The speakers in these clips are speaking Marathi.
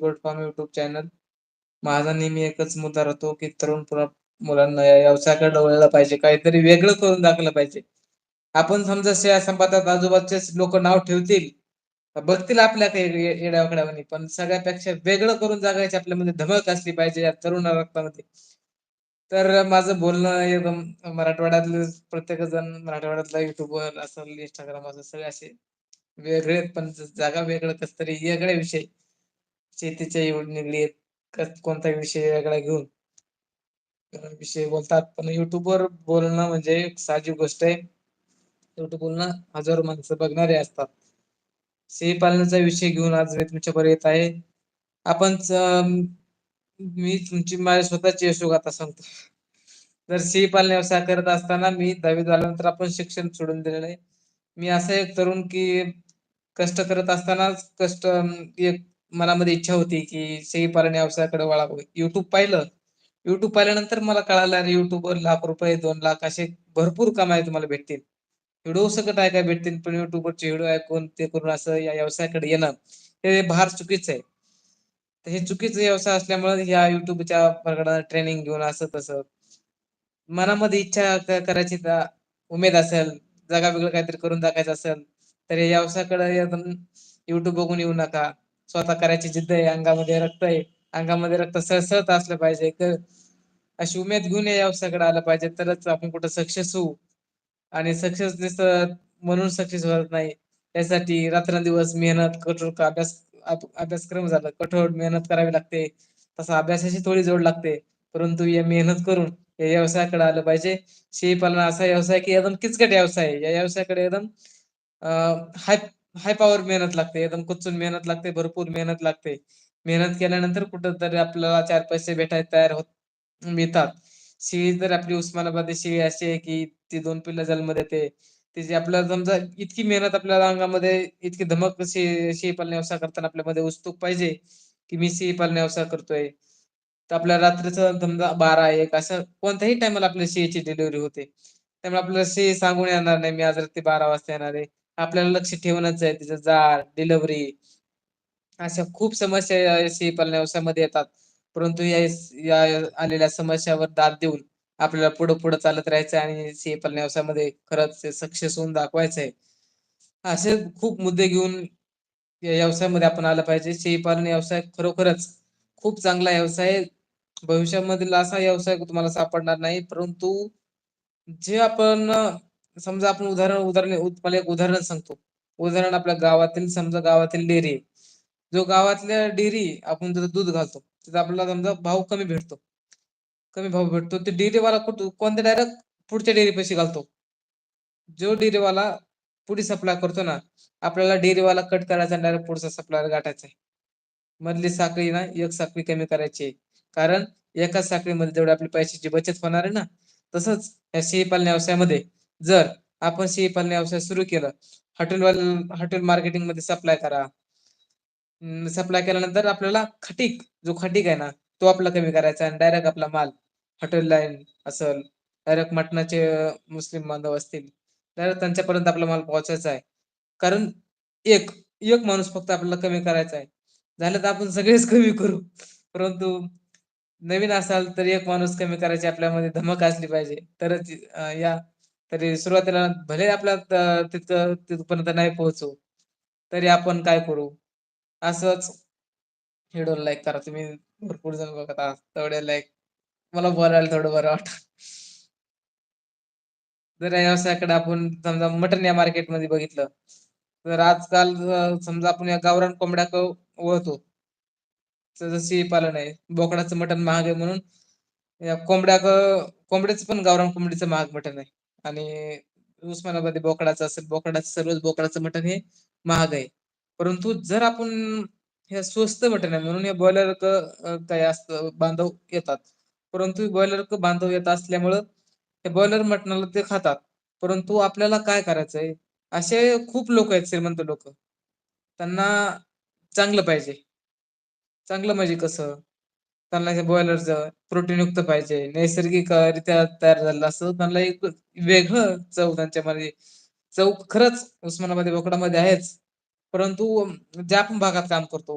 गोट फॉर्म युट्यूब चॅनल माझा नेहमी एकच मुद्दा राहतो की तरुण मुलांना या व्यवसायाकडे वळलं पाहिजे. काहीतरी वेगळं करून दाखवलं पाहिजे. आपण समजा शेळ्या संपादतात आजूबाजूचे लोक नाव ठेवतील बघतील आपल्या काही येड्यावाकड्यावानी. पण सगळ्यापेक्षा वेगळं करून जागायची आपल्यामध्ये धमक असली पाहिजे या तरुण रक्तामध्ये. तर माझं बोलणं एकदम मराठवाड्यातले प्रत्येक जण मराठवाड्यातला युट्यूबवर असेल इंस्टाग्राम असेल सगळे असे वेगळे पण जागा वेगळं कस तरी वेगळे विषय. शेतीच्या निगडीत कोणता विषय वेगळा घेऊन विषय बोलतात. पण युट्यूबवर बोलणं म्हणजे साहजिक गोष्ट आहे. युट्यूब बोलणं हजारो माणसं बघणारे असतात. शेळी पालनाचा विषय घेऊन आज मी तुमच्यावर येत आहे. आपण मी तुमची माझ्या स्वतःची यशोगाथा सांगतो. जर शेळी पालन व्यवसाय करत असताना मी दहावी झाल्यानंतर आपण शिक्षण सोडून दिलेलं आहे. मी असं एक तरुण की कष्ट करत असतानाच कष्ट एक मनामध्ये इच्छा होती की शेळीपालन व्यवसायाकडे वळावं. युट्यूब पाहिलं. युट्यूब पाहिल्यानंतर मला कळालं अरे युट्यूबवर लाख रुपये दोन लाख असे भरपूर कमाई तुम्हाला भेटतील. व्हिडिओ सकट आहे काय भेटतील पण युट्यूबवरचे व्हिडिओ ऐकून ते करून असं या व्यवसायाकडे येणं हे भार चुकीचं आहे. तर हे चुकीचं व्यवसाय असल्यामुळे ह्या युट्यूबच्या प्रकार ट्रेनिंग घेऊन असं तसं. मनामध्ये इच्छा करायची उमेद असेल जगा वेगळं काहीतरी करून दाखवायचं असेल तर या व्यवसायाकडे युट्यूब बघून येऊ नका. स्वतः करायची जिद्द आहे अंगामध्ये रक्त आहे. अंगामध्ये रक्त सळसळत असलं पाहिजे. अशी उमेद घेऊन या व्यवसायाकडे आलं पाहिजे. तरच आपण कुठं सक्सेस होऊ. आणि सक्सेस दिसत म्हणून सक्सेस होत नाही. त्यासाठी रात्रंदिवस मेहनत कठोर अभ्यास अभ्यासक्रम झाला. कठोर मेहनत करावी लागते. तसा अभ्यासाशी थोडी जोड लागते. परंतु या मेहनत करून या व्यवसायाकडे आलं पाहिजे. शेळीपालन असा व्यवसाय की एकदम किचकट व्यवसाय या व्यवसायाकडे एकदम हाय हाय पॉवर मेहनत लागते एकदम कुचून मेहनत लागते भरपूर मेहनत लागते. मेहनत केल्यानंतर कुठंतरी आपल्याला चार पैसे भेटायला तयार होत मिळतात. शेळी तर आपली उस्मानाबादी शेळी अशी आहे की ती दोन पिल्ला जन्म देते तिची आपल्याला समजा इतकी मेहनत आपल्याला अंगामध्ये इतकी धमक शेळी पालन व्यवसाय करताना आपल्यामध्ये उत्सुक पाहिजे की मी शेळी पालन व्यवसाय करतोय. तर आपल्या रात्रीच समजा बारा एक असं कोणत्याही टायमाला आपल्या शेळीची डिलिव्हरी होते. त्यामुळे आपल्याला शेळी सांगून येणार नाही मी आज रात्री बारा वाजता येणार आहे. आपल्याला लक्ष ठेवूनच आहे तिचं जाळ डिलिव्हरी अशा खूप समस्या शेळी पालन व्यवसायामध्ये येतात. परंतु या या आलेल्या समस्यावर दाद देऊन आपल्याला पुढं पुढं चालत राहायचं आणि शेळी पालन व्यवसायामध्ये खरंच सक्सेस होऊन दाखवायचं आहे असे खूप मुद्दे घेऊन या व्यवसायामध्ये आपण आलं पाहिजे. शेळीपालन व्यवसाय खरोखरच खूप चांगला व्यवसाय भविष्यामधील असा व्यवसाय तुम्हाला सापडणार नाही. परंतु जे आपण समजा आपण उदाहरण उदाहरण मला एक उदाहरण सांगतो. उदाहरण आपल्या गावातील समजा गावातील डेअरी जो गावातल्या डेअरी आपण जर दूध घालतो त्याचा आपल्याला समजा भाव कमी भेटतो. कमी भाव भेटतो. ते डेअरीवाला कुठ कोणत्या डायरेक्ट पुढच्या डेअरी पैसे घालतो? जो डेअरीवाला पुढे सप्लाय करतो ना आपल्याला डेअरीवाला कट करायचा डायरेक्ट पुढचा सप्लायर गाठायचा आहे. मधली साखळी ना एक साखळी कमी करायची कारण एकाच साखळीमध्ये जेवढे आपली पैशाची बचत होणार आहे ना तसंच या शेळी पालन व्यवसायामध्ये जर आपण शेळी पालन व्यवसाय सुरू केलं हॉटेल हॉटेल मार्केटिंगमध्ये सप्लाय करा. सप्लाय केल्यानंतर आपल्याला खटीक जो खटीक आहे ना तो आपला कमी करायचा आणि डायरेक्ट आपला माल हॉटेल लाईन असल डायरेक्ट मटणाचे मुस्लिम बांधव असतील डायरेक्ट त्यांच्यापर्यंत आपला माल पोहोचायचा आहे. कारण एक एक माणूस फक्त आपल्याला कमी करायचा आहे. झालं तर आपण सगळेच कमी करू. परंतु नवीन असाल तर एक माणूस कमी करायची आपल्यामध्ये धमक असली पाहिजे. तरच या तरी सुरुवातीला भले आपल्या तिथं तिथपर्यंत नाही पोहोचू तरी आपण काय करू? असंच व्हिडिओ लाईक करा. तुम्ही भरपूर जण बघत आहात. तेवढे लाईक मला बोलायला थोडं बरं वाटत. जर या व्यवसायाकडे आपण समजा मटन या मार्केटमध्ये बघितलं तर आजकाल समजा आपण या गावरान कोंबड्या ओळखतो जशी पालन आहे बोकडाचं मटण महाग आहे म्हणून या कोंबड्या कोंबड्याचं पण गावरान कोंबडीचं महाग मटण आहे. आणि उस्मानाबादी बोकडाचं असेल बोकडाचं सर्वच बोकडाचं मटण हे महाग आहे. परंतु जर आपण हे स्वस्त मटण आहे म्हणून हे बॉयलर काय असतं बांधव येतात. परंतु बॉयलर बांधव येत असल्यामुळं हे बॉयलर मटणाला ते खातात. परंतु आपल्याला काय करायचंय असे खूप लोक आहेत श्रीमंत लोक. त्यांना चांगलं पाहिजे. चांगलं म्हणजे कसं? त्यांना बॉयलरचं प्रोटीन युक्त पाहिजे. नैसर्गिकरित्या तयार झालेलं असं त्यांना एक वेगळं चव त्यांच्या मध्ये चव खरंच उस्मानाबादी बोकडामध्ये आहेच. परंतु ज्या पण भागात काम करतो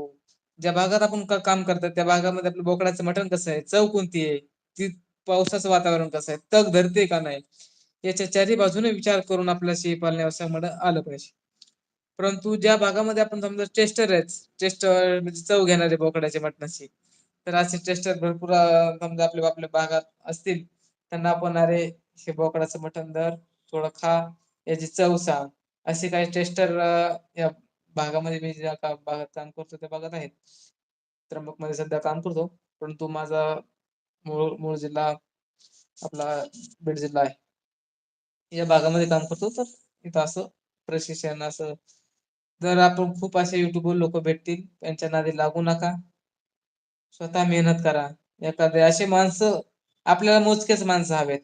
ज्या भागात आपण काम करतो त्या भागामध्ये आपलं बोकडाचं मटण कसं आहे चव कोणती आहे ती पावसाचं वातावरण कसं आहे तग धरते का नाही याच्या चारी बाजूने विचार करून आपल्या शेळी पालन व्यवसायामध्ये आलं पाहिजे. परंतु ज्या भागामध्ये आपण समजा टेस्टर आहेत टेस्टर म्हणजे चव घेणारे बोकडाच्या मटणाची तर असे टेस्टर भरपूर समजा आपल्या आपल्या भागात असतील त्यांना आपण अरे हे बोकडाचं मटण दर थोडं खा याची चव सांग. असे काही टेस्टर या भागामध्ये मी ज्या भागात काम करतो त्या भागात आहेत. त्र्यंबकमध्ये सध्या काम करतो परंतु माझा मूळ मूळ जिल्हा आपला बीड जिल्हा आहे. या भागामध्ये काम करतो तर इथं असं प्रशिक्षण असं. जर आपण खूप असे युट्यूबवर लोक भेटतील त्यांच्या नादी लागू नका. स्वतः मेहनत करा. एखादे असे माणसं आपल्याला मोजकेच माणसं हवेत.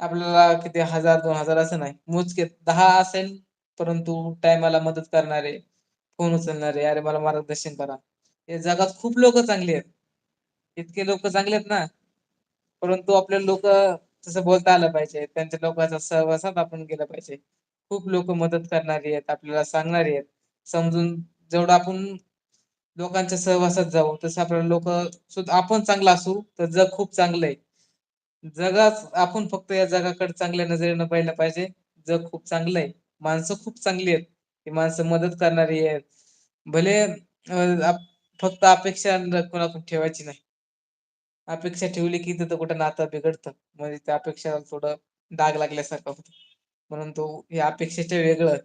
आपल्याला किती हजार दोन हजार असं नाही. मोजके दहा असेल परंतु टायमाला मदत करणारे फोन उचलणारे अरे मला मार्गदर्शन करा. या जगात खूप लोक चांगले आहेत. इतके लोक चांगले आहेत ना. परंतु आपले लोक तसं बोलता आलं पाहिजे. त्यांच्या लोकांचा सहवासात आपण गेलं पाहिजे. खूप लोक मदत करणारी आहेत आपल्याला सांगणारी आहेत. समजून जेवढं आपण लोकांच्या सहवासात जाऊ. तस आपल्याला लोक आपण चांगला असू तर जग खूप चांगलं आहे. जगात आपण फक्त या जगाकडे चांगल्या नजरेनं पाहिलं पाहिजे. जग खूप चांगलं आहे. माणसं खूप चांगली आहेत. ही माणसं मदत करणारी आहेत. भले फक्त अपेक्षा कोणातून ठेवायची नाही. अपेक्षा ठेवली की तिथं कुठं नातं बिघडतं. म्हणजे त्या अपेक्षा थोडं डाग लागल्यासारखं होत. परंतु या अपेक्षेच्या वेगळं.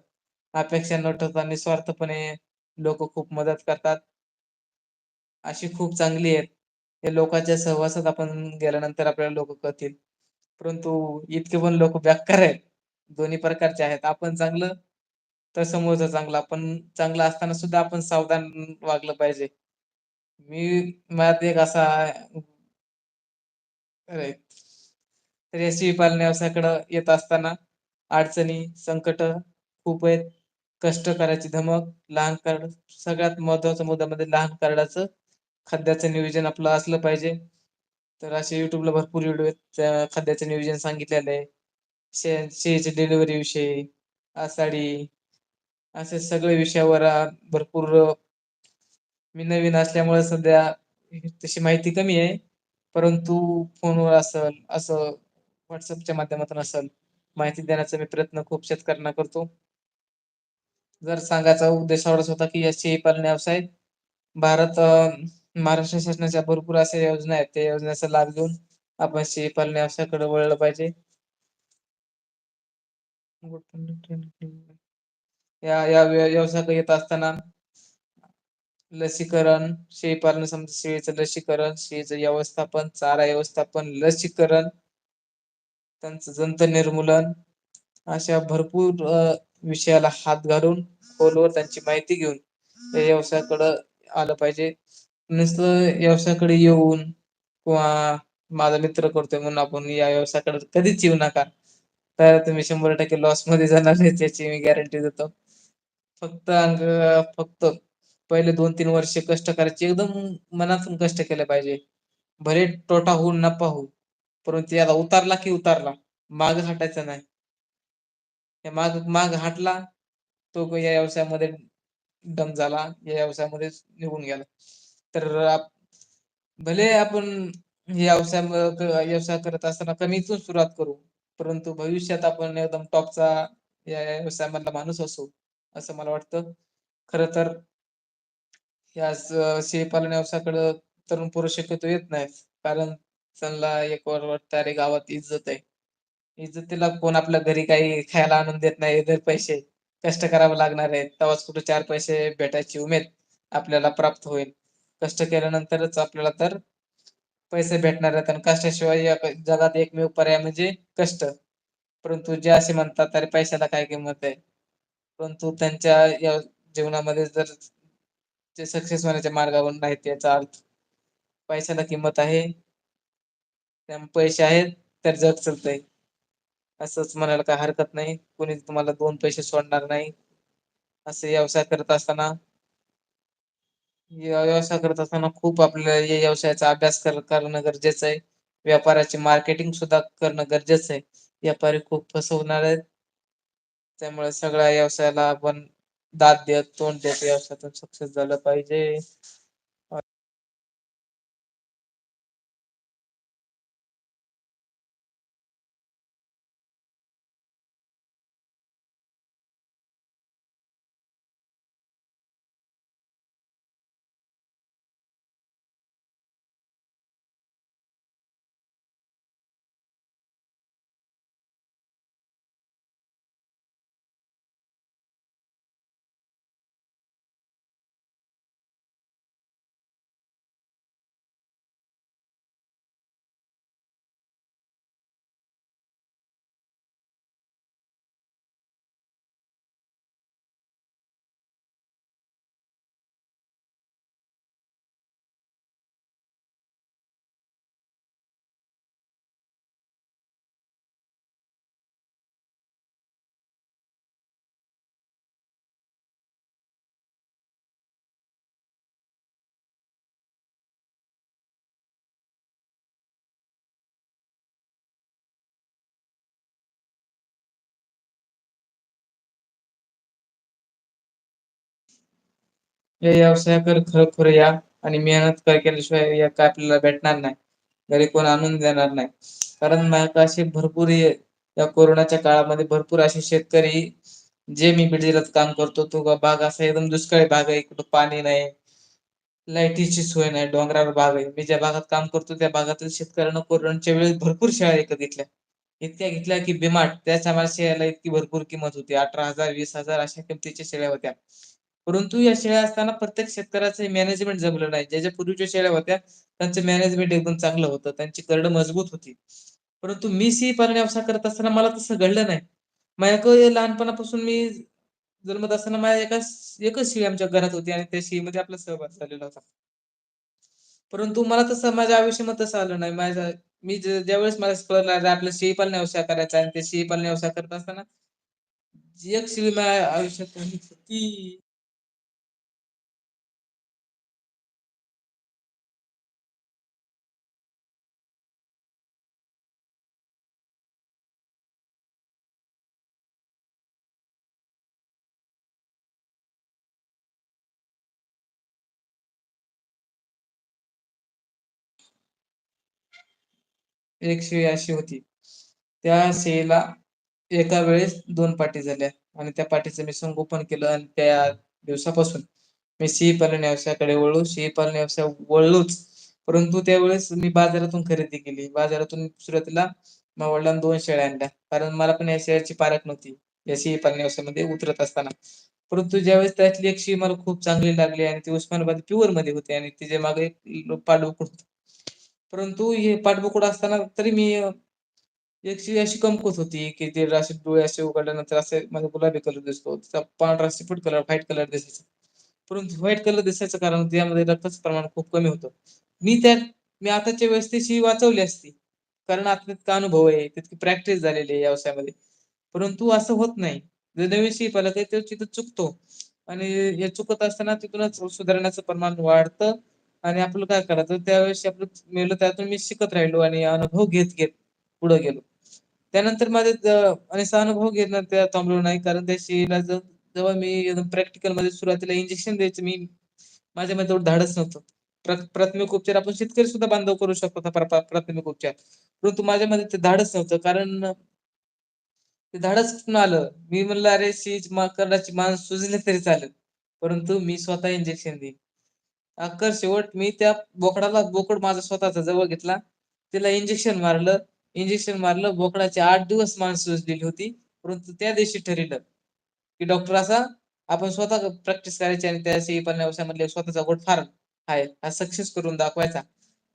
अपेक्षा न ठेवता निस्वार्थपणे लोक खूप मदत करतात. अशी खूप चांगली आहेत. या लोकांच्या सहवासात आपण गेल्यानंतर आपल्याला लोक कळतील. परंतु इतके पण लोक बॅकार आहेत. दोन्ही प्रकारचे आहेत. आपण चांगलं तर समोरचा चांगलं. आपण चांगलं असताना सुद्धा आपण सावधान वागलं पाहिजे. मी मत एक असा तर या पालन व्यवसायाकडं येत असताना अडचणी संकट खूप आहेत. कष्ट करायची धमक लहान कार्ड सगळ्यात महत्त्वाचा मुद्दा म्हणजे लहान कार्डाचं खाद्याचं नियोजन आपलं असलं पाहिजे. तर असे युट्यूबला भरपूर व्हिडिओ आहेत. खाद्याचं नियोजन सांगितलेलं आहे. शे शेळीच्या डिलिव्हरी विषयी आषाढी असे सगळे विषयावर भरपूर मी नवीन असल्यामुळे सध्या तशी माहिती कमी आहे. परंतु फोनवर असल असं व्हॉट्सअपच्या माध्यमातून असेल माहिती देण्याचा मी प्रयत्न खूप शेतकऱ्यांना करतो. जर सांगायचा उद्देश एवढाच होता की या शेळी पालन व्यवसाय भारत महाराष्ट्र शासनाच्या भरपूर अशा योजना आहेत. त्या योजनेचा लाभ घेऊन आपण शेळी पालन व्यवसायाकडे वळलं पाहिजे. या या व्यवसायात येत असताना लसीकरण शेळीपालन समजा शेळीचं लसीकरण शेळीचं व्यवस्थापन चारा व्यवस्थापन लसीकरण त्यांचं जंत निर्मूलन अशा भरपूर विषयाला हात घालून खोलवर त्यांची माहिती घेऊन या व्यवसायाकडं आलं पाहिजे. नुसतं व्यवसायाकडे येऊन किंवा माझा मित्र करतोय म्हणून आपण या व्यवसायाकडे कधीच येऊ नका. तर तुम्ही शंभर टक्के लॉसमध्ये जाणार नाही त्याची मी गॅरंटी देतो. फक्त अंग फक्त पहिले दोन तीन वर्ष कष्ट करायचे एकदम मनातून कष्ट केले पाहिजे. भले तोटा होऊ नफा हो परंतु याला उतारला की उतारला माग हटायचा नाही. माग माग हटला तो या व्यवसायामध्ये दम झाला या व्यवसायामध्ये निघून गेला. तर भले आपण व्यवसाय व्यवसाय करत असताना कमीतून सुरुवात करू परंतु भविष्यात आपण एकदम टॉपचा या व्यवसाय मधला माणूस असू असं मला वाटतं. खर तर या शेळीपालन व्यवसायाकडे तरुण पुरुष शक्यतो येत नाही कारण त्यांना एक वर वाटतं अरे गावात इज्जत आहे. इज्जतीला कोण आपल्या घरी काही खायला आणून देत नाही दर पैसे कष्ट करावे लागणार आहे. तेव्हाच कुठे चार पैसे भेटायची उमेद आपल्याला प्राप्त होईल. कष्ट केल्यानंतरच आपल्याला तर पैसे भेटणार आहेत. आणि कष्टाशिवाय या जगात एकमेव पर्याय म्हणजे कष्ट. परंतु जे असे म्हणतात अरे पैशाला काय किंमत आहे? परंतु त्यांच्या या जीवनामध्ये जर ते सक्सेस होण्याच्या मार्गावर नाहीत याचा अर्थ पैशाला किंमत आहे. त्या पैसे आहेत तर जग चालतंय. असंच म्हणायला काही हरकत नाही. कोणी तुम्हाला दोन पैसे सोडणार नाही. असे व्यवसाय करत असताना व्यवसाय करत असताना खूप आपल्याला व्यवसायाचा अभ्यास कर करणं गरजेचं आहे. व्यापाराची मार्केटिंग सुद्धा करणं गरजेचं आहे. व्यापारी खूप फसवणार आहेत. त्यामुळे सगळ्या व्यवसायाला आपण दाद देत तोंड देत व्यवसायातून सक्सेस झालं पाहिजे. या व्यवसायाकडे खरोखर या. आणि मेहनत काय केल्याशिवाय या काय आपल्याला भेटणार नाही. घरी कोण आणून देणार नाही. कारण माझ्याकडे असे भरपूर या कोरोनाच्या काळामध्ये भरपूर असे शेतकरी जे मी बीड जिल्ह्यात काम करतो तो भाग असा एकदम दुष्काळी भाग आहे. कुठं पाणी नाही. लाईटीची सोय नाही. डोंगरावर भाग आहे. मी ज्या भागात काम करतो त्या भागातील शेतकऱ्यांना कोरोनाच्या वेळेस भरपूर शेळ्या विकत घेतल्या. इतक्या घेतल्या की बिमाट त्याच आम्हाला शेळ्याला इतकी भरपूर किंमत होती. अठरा हजार वीस हजार अशा किमतीच्या शेळ्या होत्या. परंतु या शेळ्या असताना प्रत्येक शेतकऱ्याचं मॅनेजमेंट जमलं नाही. ज्या ज्या पूर्वीच्या शेळ्या होत्या त्यांचं मॅनेजमेंट एकदम चांगलं होतं. त्यांची करडं मजबूत होती. परंतु मी सी पालन व्यवसाय करत असताना मला तसं घडलं नाही. माझ्याकडे लहानपणापासून मी जन्मत असताना माझ्या एका एकच शेळी आमच्या घरात होती आणि त्या शिळीमध्ये आपला सहभाग झालेला होता. परंतु मला तसं माझ्या आयुष्यामध्ये तसं आलं नाही. माझ्या मी ज्यावेळेस मला कळलं आपला शेळी पालन व्यवसाय करायचा आणि ते शेळी पालन व्यवसाय करत असताना एक शिळी माझ्या आयुष्यात ती एक शेळी अशी होती. त्या शेळीला एका वेळेस दोन पाठी झाल्या आणि त्या पाठीचं मी संगोपन केलं आणि त्या दिवसापासून मी सिंह पालन व्यवसायाकडे वळलो. सिंह पालन व्यवसाय वळलोच. परंतु त्यावेळेस मी बाजारातून खरेदी केली. बाजारातून सुरुवातीला माझ्या वडिलांनी दोन शेळ्या आणल्या. कारण मला पण या शेळ्याची पारख नव्हती. या सिंह पालन व्यवसायामध्ये उतरत असताना. परंतु ज्यावेळेस त्यातली एक शेळी मला खूप चांगली लागली आणि ती उस्मानाबाद प्युअरमध्ये होती आणि तिच्यामागे एक होतं परंतु हे पाठबुकड असताना तरी मी एकशी अशी कमकुत होती की ते असे डोळे असे उघडल्यानंतर असे माझा गुलाबी कलर दिसतो. त्याचा पांढरा सिपट कलर व्हाईट कलर दिसायचा. परंतु व्हाईट कलर दिसायचं कारण त्यामध्ये रक्ताचं प्रमाण खूप कमी होतं. मी त्या मी आताच्या वेळेस ती वाचवली असती. कारण आता तितका अनुभव आहे तितकी प्रॅक्टिस झालेली आहे व्यवसायामध्ये. परंतु असं होत नाही. जे नवीन शेळी पालक आहे तो तिथं चुकतो. आणि हे चुकत असताना तिथूनच सुधारण्याचं प्रमाण वाढतं. आणि आपलं काय करायचं? त्यावेळेस आपलं मेलं त्यातून मी शिकत राहिलो आणि अनुभव घेत घेत पुढे गेलो. त्यानंतर माझे आणि अनुभव घेत त्या थांबलो नाही कारण त्या जेव्हा मी प्रॅक्टिकलमध्ये सुरुवातीला इंजेक्शन द्यायचं मी माझ्यामध्ये तेवढं धाडच नव्हतं. प्राथमिक उपचार आपण शेतकरी सुद्धा बांधव करू शकतो प्राथमिक उपचार. परंतु माझ्यामध्ये ते धाडच नव्हतं कारण ते धाडस कुठून आलं? मी म्हणलं अरे शी करडाची मान सुजले तरी चालेल. परंतु मी स्वतः इंजेक्शन देईन अक्कर शेवट मी त्या बोकडाला बोकड माझा स्वतःचा जवळ घेतला. तिला इंजेक्शन मारलं. इंजेक्शन मारलं. बोकडाचे आठ दिवस माणसं सुजलेली होती. परंतु त्या दिवशी ठरलं की डॉक्टर असा आपण स्वतः प्रॅक्टिस करायची आणि त्या शेळी स्वतःचा गोट फार आहे. हा सक्सेस करून दाखवायचा.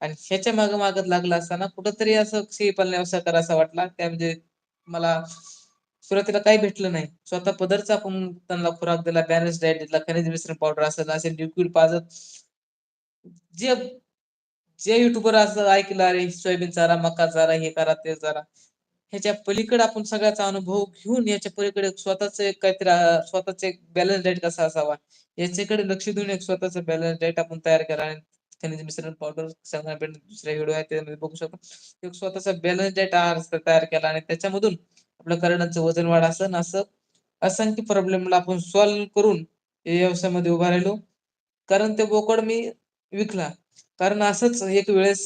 आणि ह्याच्या माग मागत लागला असताना कुठंतरी असं सी पालन व्यवसाय करायचा वाटला. त्या म्हणजे मला सुरुवातीला काही भेटलं नाही. स्वतः पदरचा आपण त्यांना खुराक दिला बॅलन्स डाईट दिला खनिज मिश्रण पावडर असेल असेल लिक्विड पाजत जे जे युट्यूबर असं ऐकलं अरे सोयाबीन चारा मका चारा हे करा ते चारा ह्याच्या पलीकडे आपण सगळ्याचा अनुभव घेऊन याच्या पलीकडे स्वतःच एक काहीतरी स्वतःच एक बॅलन्स डाईट कसा असावा याच्याकडे लक्ष देऊन एक स्वतःच बॅलन्स डाईट आपण तयार करा. आणि खनिज मिश्रण पावडर दुसऱ्या व्हिडिओ आहे त्यामध्ये बघू शकतो. एक स्वतःचा बॅलन्स डाईट आहार तयार केला आणि त्याच्यामधून आपल्या करण्याचं वजन वाढ असं असं असंख्य प्रॉब्लेमला आपण सॉल्व्ह करून या व्यवसायामध्ये उभा राहिलो. कारण ते बोकड मी विकला. कारण असंच एक वेळेस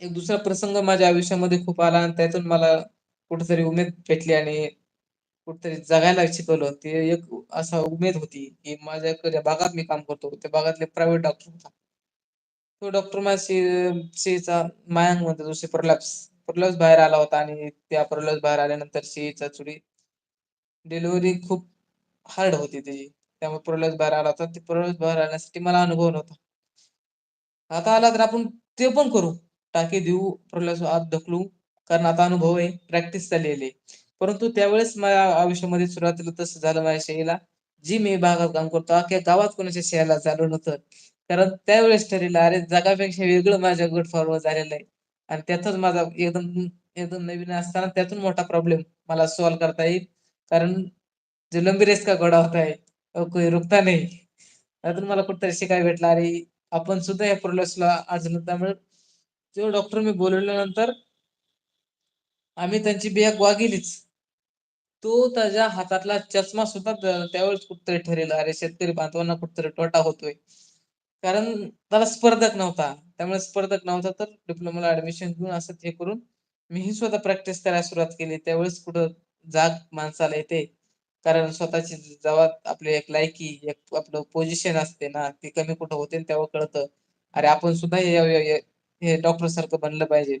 एक दुसरा प्रसंग माझ्या आयुष्यामध्ये खूप आला आणि त्यातून मला कुठेतरी उमेद भेटली आणि कुठेतरी जगायला शिकवलं. ते एक असा उमेद होती की माझ्याकडे भागात मी काम करतो. त्या भागातले प्रायव्हेट डॉक्टर होता. तो डॉक्टर माझ्या शीचा मयांक म्हणतो तो प्रल्हाद बाहेर आला होता आणि त्या प्रल्हाद बाहेर आल्यानंतर शीचा चुडी डिलिव्हरी खूप हार्ड होती त्याची. त्यामुळे प्रल्हाद बाहेर आला होता ते प्रल्हाद बाहेर आण्यासाठी मला अनुभव नव्हता. आता आला तर आपण ते पण करू. टाके देऊ प्रल्हास आत ढकलू कारण आता अनुभव आहे प्रॅक्टिस झालेली आहे. परंतु त्यावेळेस माझ्या आयुष्यामध्ये सुरुवातीला तसं झालं माझ्या शैलीला जी मी भागात काम करतो अख्ख्या गावात कोणाच्या शहराला चालू नव्हतं. कारण त्यावेळेस ठरलेलं अरे जगापेक्षा वेगळं माझ्या गुड फॉरवर्ड झालेलं आहे. आणि त्यातच माझा एकदम एकदम नवीन असताना त्यातून मोठा प्रॉब्लेम मला सॉल्व्ह करता येईल. कारण जो लंबी रेस का घोडा होता है कोई रुकता नाही. त्यातून मला कुठतरी शिकाय भेटलं अरे आपण सुद्धा या प्रॉब्लेम्सला अडचण त्यामुळे तो डॉक्टर मी बोलवल्यानंतर आम्ही त्यांची बॅग वागिलीच तो त्याच्या हातातला चष्मा सुद्धा त्यावेळेस कुठतरी ठरेल अरे शेतकरी बांधवांना कुठतरी तोटा होतोय. कारण त्याला स्पर्धक नव्हता. त्यामुळे स्पर्धक नव्हता तर डिप्लोमाला ऍडमिशन घेऊन असं हे करून मीही स्वतः प्रॅक्टिस करायला सुरुवात केली. त्यावेळेस कुठं जाग माणसाला येते. कारण स्वतःची जेव्हा आपली एक लायकी एक आपलं पोझिशन असते ना ते कमी कुठं होते तेव्हा कळतं. अरे आपण सुद्धा हे डॉक्टर सारखं बनलं पाहिजे.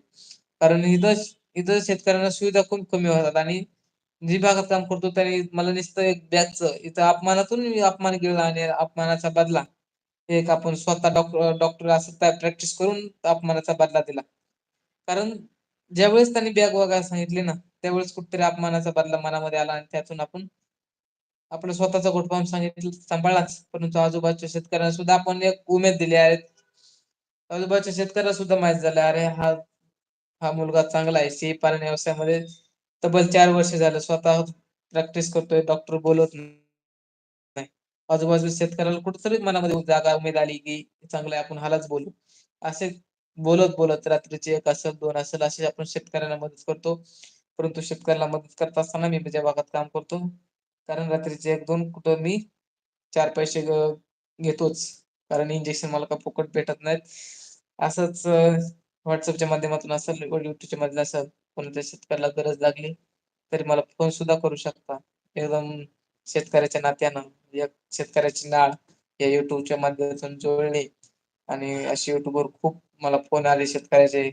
कारण इथं इथं शेतकऱ्यांना सुविधा खूप कमी होतात आणि जी भागात काम करतो त्याने मला नुसतं एक बॅगच इथं अपमानातून अपमान केला आणि अपमानाचा बदला. एक आपण स्वतः डॉक्टर डॉक्टर असं प्रॅक्टिस करून अपमानाचा बदला दिला. कारण ज्यावेळेस त्यांनी बॅग वगैरे सांगितली ना त्यावेळेस कुठेतरी अपमानाचा बदला मनामध्ये आला आणि त्यातून आपण आपलं स्वतःचा कुटुंब सांगितलं सांभाळाच परंतु आजूबाजूच्या शेतकऱ्यांना सुद्धा आपण एक उमेद दिली आहे. आजूबाजूच्या शेतकऱ्याला सुद्धा माहीत झालं अरे हा हा मुलगा चांगला आहे. सी पालन व्यवसायामध्ये तब्बल चार वर्ष झालं स्वतः प्रॅक्टिस करतोय डॉक्टर बोलत नाही. आजूबाजू शेतकऱ्याला कुठेतरी मनामध्ये जागा उमेद आली की चांगलं आपण हालाच बोलू. असे बोलत बोलत रात्रीचे एक असेल दोन असेल असे आपण शेतकऱ्यांना मदत करतो. परंतु शेतकऱ्याला मदत करत असताना मी माझ्या भागात काम करतो कारण रात्रीचे एक दोन कुठं मी चार पैसे घेतोच. कारण इंजेक्शन मला का फुकट भेटत नाहीत. असंच व्हॉट्सअपच्या माध्यमातून असेल युट्यूबच्या मधलं असेल कोणाच्या शेतकऱ्याला गरज लागली तरी मला फोन सुद्धा करू शकता. एकदम शेतकऱ्याच्या नात्यानं एक शेतकऱ्याची नाळ या युट्यूबच्या माध्यमातून जोडली आणि असे युट्यूबवर खूप मला फोन आले शेतकऱ्याचे.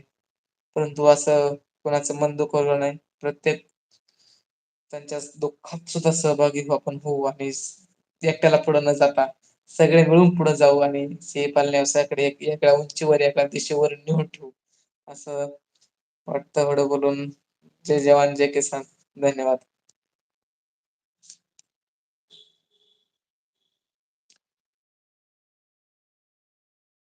परंतु असं कोणाचं मन दुखवलं नाही. प्रत्येक त्यांच्या दुःखात सुद्धा सहभागी हो आपण होऊ आणि एकट्याला पुढं न जाता सगळे मिळून पुढे जाऊ आणि शेळी पालन व्यवसायाकडे एक एका उंचीवर एका दिशेवर नेऊन ठेवू. असं वाटतं एवढं बोलून. जय जवान जय किसान. धन्यवाद.